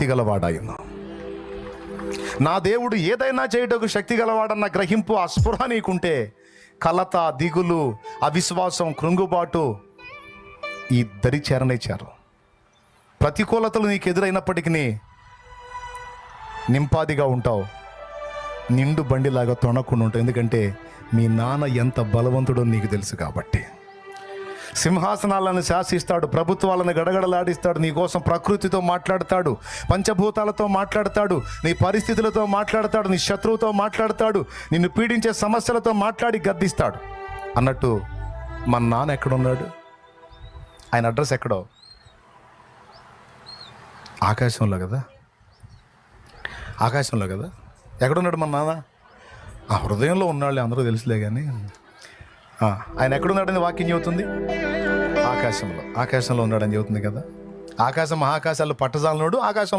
శక్తి గలవాడాయను నా దేవుడు ఏదైనా చేయటకు శక్తి గలవాడన్న గ్రహింపు ఆ స్పృహ నీకుంటే కలత దిగులు అవిశ్వాసం కృంగుబాటు ఈ దరి చేరనిచ్చారు ప్రతికూలతలు నీకు ఎదురైనప్పటికీ నింపాదిగా ఉంటావు. నిండు బండిలాగా తొణకుండా ఉంటావు ఎందుకంటే మీ నాన్న ఎంత బలవంతుడో నీకు తెలుసు కాబట్టి. సింహాసనాలను శాసిస్తాడు ప్రభుత్వాలను గడగడలాడిస్తాడు నీ కోసం ప్రకృతితో మాట్లాడతాడు పంచభూతాలతో మాట్లాడతాడు నీ పరిస్థితులతో మాట్లాడతాడు నీ శత్రువుతో మాట్లాడతాడు నిన్ను పీడించే సమస్యలతో మాట్లాడి గద్దిస్తాడు. అన్నట్టు మన నాన్న ఎక్కడున్నాడు? ఆయన అడ్రస్ ఎక్కడో? ఆకాశంలో కదా? ఆకాశంలో కదా? ఎక్కడున్నాడు మన నాన్న? ఆ హృదయంలో ఉన్నాళ్ళే అందరూ తెలుసులే కానీ ఆయన ఎక్కడున్నాడని వాక్యం చెబుతుంది? ఆకాశంలో. ఆకాశంలో ఉన్నాడని చెబుతుంది కదా? ఆకాశం మహాకాశాలు పట్టజాలనోడు ఆకాశం